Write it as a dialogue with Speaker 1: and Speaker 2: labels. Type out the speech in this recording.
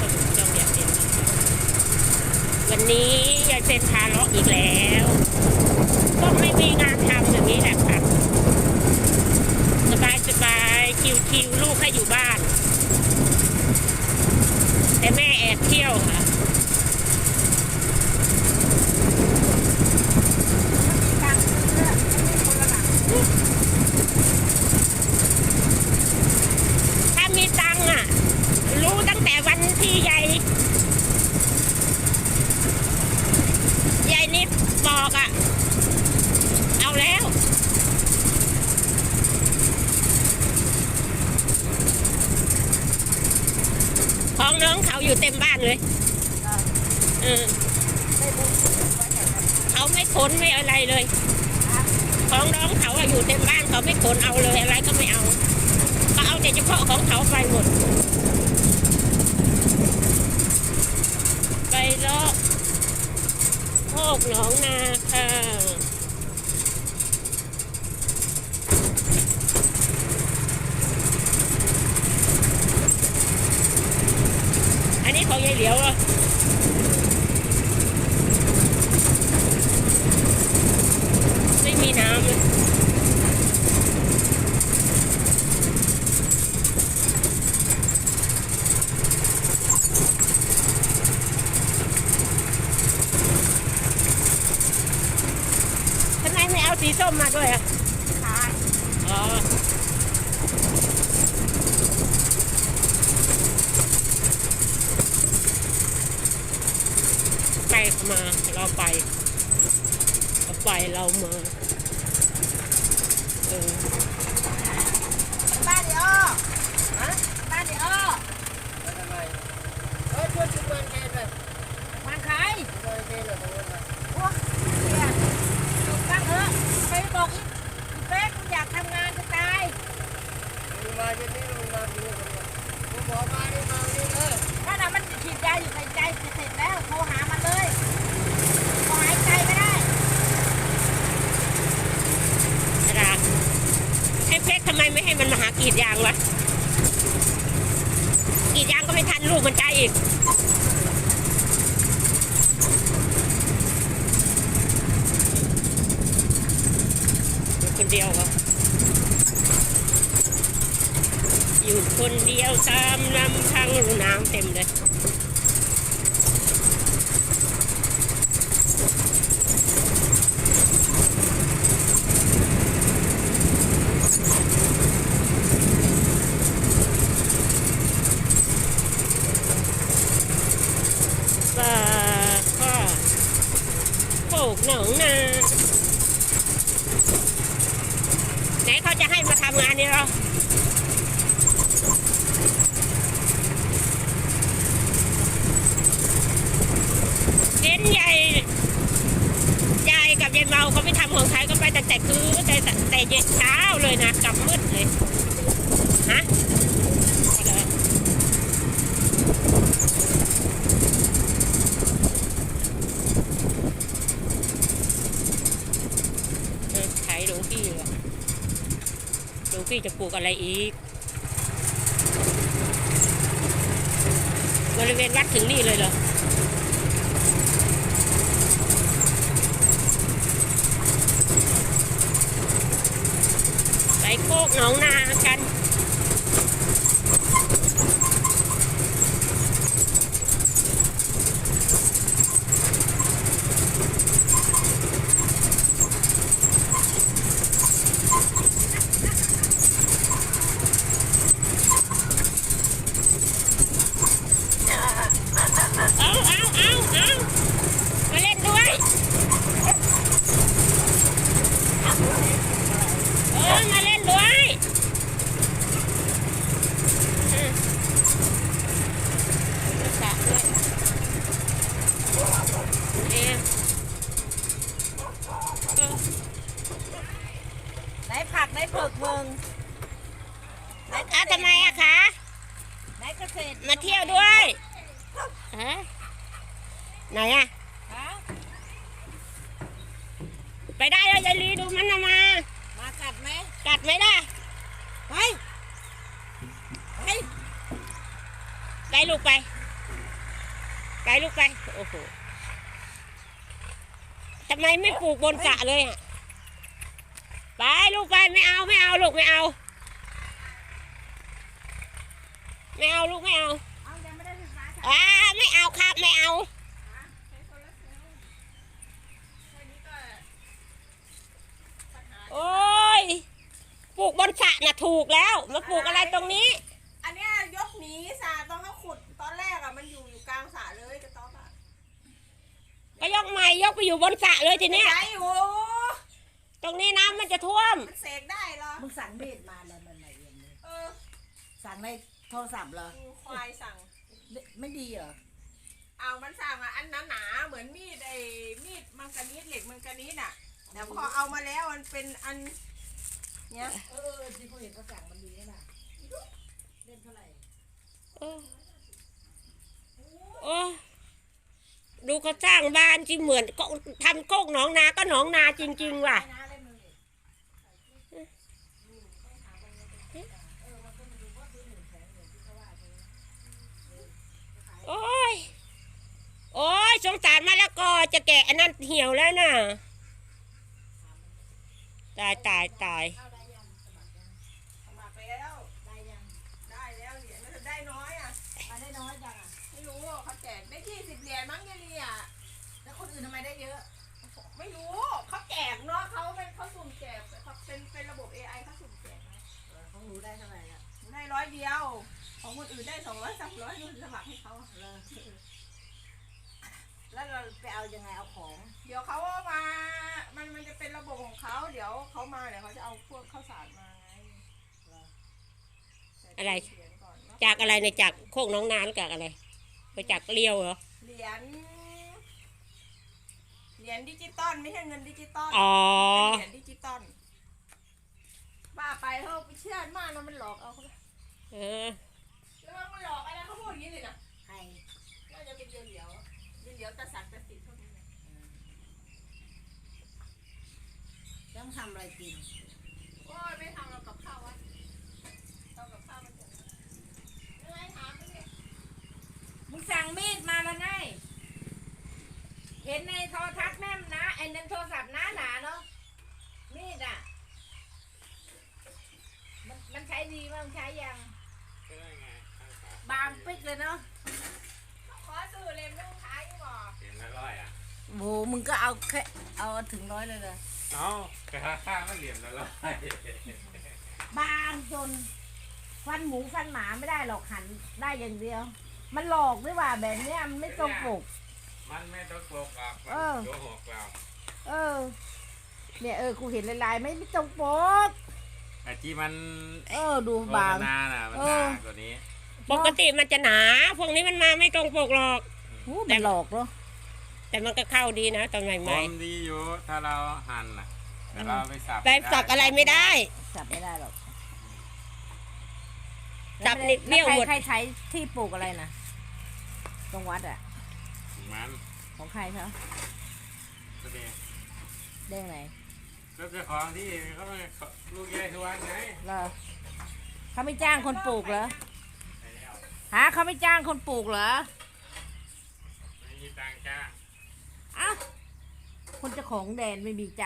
Speaker 1: ดีต้อนรับเข้าสู่ช่อยายเป็นวันนี้ยายเป็นพาเลาะอีกแล้ว ก็ไม่มีงานทำอย่างนี้แหละค่ะสบายสบายคิวคิวๆลูกให้อยู่บ้าน แต่แม่แอบเที่ยวค่ะ ถ้ามีตังค์อะ รู้ตั้งแต่วันที่ยายยายนิดบอกอะ เอาแล้ว ของน้องเขาอยู่ เลยเออเขาไม่ขนไม่อะไรเลย ของน้องเขาอยู่เต็มบ้านเขาไม่ขนเอาเลยอะไรก็ไม่เอาก็เอาแต่เฉพาะของเขาไปหมด ไปเลาะโคกหนองนาค่ะ อันนี้ของยาย เหลียวเหรอไม่มีน้ำเลยทำไมไม่เอาสีส้มมาด้วยอะอ๋อ ไปเข้า มาเราไปเราไปเรามาเออ
Speaker 2: บ้านเดียวฮะบ้านเดียว
Speaker 3: เฮ้ยช่วยชุดมันแกหน่อย
Speaker 2: มันใคร
Speaker 3: ช่วยแกหน่อยตรงนั้นน่ะ
Speaker 2: พวกเนี่ยจบบ้างเถอะไปบอกอีกเป๊กคุณอยากทำงานจะตาย
Speaker 3: ลุงมาเย็นนี้ลุงมาคนเดียวผมบอกมานี่มานี่เลย
Speaker 2: ถ้าน่ะมันฉีดยาอยู่ในใจเสร็จแล้วโทรหามันเลยพอหายใจไม่ได้
Speaker 1: ดาให้เพชรทำไมไม่ให้มันมาหา กรีดยางวะกรีดยางก็ไม่ทันลูกมันใจอีกอยู่คนเดียวเหรออยู่คนเดียวตามลำพังน้ำเต็มเลย ป่าข้าโขกหนองนาไหนเขา จะให้มาทำงานนี่เหรอเย็นยายยายกับยายเมาเขาไม่ทำของใครก็ไปแต่แต่คือแต่แต่เย็นเช้าเลยนะกลับมืดเลย ฮะเอาเลย เออขายหลวงพี่เหรอ หลวงพี่จะปลูกอะไรอีก บริเวณวัดถึงนี่เลยเหรอไปโคกหนองนากัน เอาเอาเอาเอามาเล่นด้วย เออ มาเล่นด้วยเออมาสระด้วยเอ๊ะเออ
Speaker 2: ไหนผักไหนเผือกมึงไหนเก
Speaker 1: อ้าว
Speaker 2: ษตร
Speaker 1: ทำไมอะคะ
Speaker 2: ไหนเกษตร
Speaker 1: มาเที่ยวด้วยฮะไหนอะ
Speaker 2: ฮะ
Speaker 1: ไปได้เลยยายลีดูมันนะมา
Speaker 2: มากัดไหม
Speaker 1: กัดไหมล่ะ
Speaker 2: ไปไป
Speaker 1: ไปลูกไป ไปลูกไปโอ้โหทำไมไม่ปลูกบนสระเลยอะ ไปลูกไปไม่เอาไม่เอาลูกไม่เอา ไม่เอาลูกไม่เอา
Speaker 4: เอายังไม่ได้ไฟฟ้าใช้
Speaker 1: อ่าไม่เอาครับไม่เอา
Speaker 4: ใช้โซลาร์เซลล์แค่นี้ก็ปัญหา
Speaker 1: โอ้ยปลูกบนสระน่ะถูกแล้วมาปลูกอะไรตรงนี้
Speaker 4: อันเนี้ยยกหนีสาตอนเขาขุดตอนแรกอะมันอยู่อยู่กลางสระเลยกระต๊อบอะ
Speaker 1: ก็ยกใหม่ยกไปอยู่บนสระเลยทีเนี้ย
Speaker 4: ไอ้โอ้
Speaker 1: ตรงนี้น้ำมันจะท่วม
Speaker 4: มันเสกได้เหรอ
Speaker 5: มึงสั่งมีดมาแล้วมันไหนเองเลย
Speaker 4: เออ
Speaker 5: สั่งในโทรศัพท์เหรอ
Speaker 4: ควายสั่ง
Speaker 5: ไม่ไม่ดีเหรอ
Speaker 4: เอามันสั่งอะอันหนาๆเหมือนมีดไอ้มีดมังกรนิดเหล็กมังกรนิดอะแต่พอเอามาแล้วมันเป็นอันเนี้ย
Speaker 5: เออที่เขาเห็นเขาสั่งมันดีนะน่ะเล่นเท่าไหร่
Speaker 1: โอ้โอ้ดูเขาสร้างบ้านจริงเหมือนก็ทำโคกหนองนาก็หนองนาจริง ๆ ว่ะ
Speaker 5: น้าเล่นมึงดิ
Speaker 1: โอ้ย โอ้ยสงสารมะละกอจะแกะอันนั้นเหี่ยวแล้วน่ะ ตายตายตาย
Speaker 5: เข้าได้ยังสมัครยัง
Speaker 4: สมัครแล้ว
Speaker 5: ได้ยัง
Speaker 4: ได้แล้วเหรียญมันได้น้อยอะ
Speaker 5: มาได้น้อยจังอะ
Speaker 4: ไม่รู้อะเขาแจกได้ยี่สิบเหรียญมั้งยายลีอะ
Speaker 5: แล้วคนอื่นทำไมได้เยอะ
Speaker 4: ไม่รู้เขาแจกเนาะเขาเป็นเขาสุ่มแจกเขาเป็นเป็นระบบ AI เขาสุ่มแจกนะ
Speaker 5: เออของหนูได้เท่าไหร่อะ
Speaker 4: ได้ร้อยเดียว ของคนอื่นได้สองร้อยสามร้อยนู่นสมัครให้เขาอะ
Speaker 5: เลอแล้วเราไปเอายังไงเอาของ
Speaker 4: เดี๋ยวเขามา มันมันจะเป็นระบบของเขา เดี๋ยวเขามาเดี๋ยวเขาจะเอาพวกข้าวสารมาไง
Speaker 5: เหรอ
Speaker 1: อะไร
Speaker 4: เหรียญก่อนเนาะ
Speaker 1: จากอะไรในยจากโคกหน้องนาหรือจากอะไรไปจากเลี้ยวเหรอ
Speaker 4: เหรียญ เหรียญดิจิตอลไม่ใช่เงินดิจิตอล
Speaker 1: อ๋อ
Speaker 4: เป็นเหรียญดิจิตอลบ้าไปเขาไปเชื่อมากนะมันหลอกเอาเขา
Speaker 1: เออ
Speaker 4: แล้วมันหลอกอะไรเขาพูดอย่างนี้เลยนะ
Speaker 5: ให้
Speaker 4: น่าจะเป็นเดียวเหลียวเดียวเหลียวตะสักตะติดเท่านี้นะ
Speaker 5: ต้องทำอะไรกิน
Speaker 4: โอ้ยไม่ทำเรากับข้าววะเรากับข้าวมันเถอะยังไงถามไปดิ
Speaker 2: มึงสั่งมีดมาแล้วไงเห็นในโทรทัศน์แม่มนะไอ้นั่นโทรศัพท์หนาหนาๆเนาะมีดอะ มันมันใช้ดีมั้งใช้ยังบางปิ๊กเลยเนาะ
Speaker 4: ขอซื้อเล่มนึงขายอยู่บ่
Speaker 6: เห็นละร้อยอะ
Speaker 5: โหมึงก็เอาแค่เอาถึงร้อยเลยเลย
Speaker 6: เอากระค่ามันเหลี่ยมละร้อย
Speaker 2: บางจนฟันหมูฟันหมาไม่ได้หรอกหันได้อย่างเดียว มันหลอกด้วยว่าแบบเนี้ยมันไม่ตรงปก
Speaker 6: มันไม่ต้องโกงอะ
Speaker 2: เออ
Speaker 6: โกหกเรา
Speaker 2: เออ เนี่ยเออกูเห็นลายๆไม่ไม่ตรงปก
Speaker 6: ไอ้ที่มัน
Speaker 2: เออดู
Speaker 6: โฆ
Speaker 2: บา
Speaker 6: ษ
Speaker 2: ง
Speaker 6: ณาน่ะมัน
Speaker 2: เอ
Speaker 6: ห
Speaker 2: อ
Speaker 6: นากว่านี้
Speaker 1: ปกติมันจะหนา พวกนี้มันมาไม่ตรงปกหรอก
Speaker 2: หูมันหลอกเนาะ
Speaker 1: แต่มันก็เข้าดีนะตอนให
Speaker 6: ผ
Speaker 1: ม่
Speaker 6: มดีอยู่ถ้าเราหั่นน่ะแต่เราไปสับ
Speaker 1: ๆไปสับอะไรไม่ได้
Speaker 2: จับไม่ได้หรอก
Speaker 1: จับนิดเดียว
Speaker 2: แล้
Speaker 1: หมด
Speaker 2: ใครใครใช้ที่ปลูกอะไรนะตรงวัดอะ
Speaker 6: มัน
Speaker 2: ของใครเขา
Speaker 6: แสดง
Speaker 2: เด้งไหน
Speaker 6: แล้วเจ้าของที่เขาไม่ลูกยายทวนไง
Speaker 2: เหรอเขาไม่จ้างคนปลูกเหรอ ฮะเขาไม่จ้างคนปลูกเหรอ
Speaker 6: ไม่มีตังค์จ้าง
Speaker 2: เอ้าคนเจ้าของแดนไม่มีจ้าง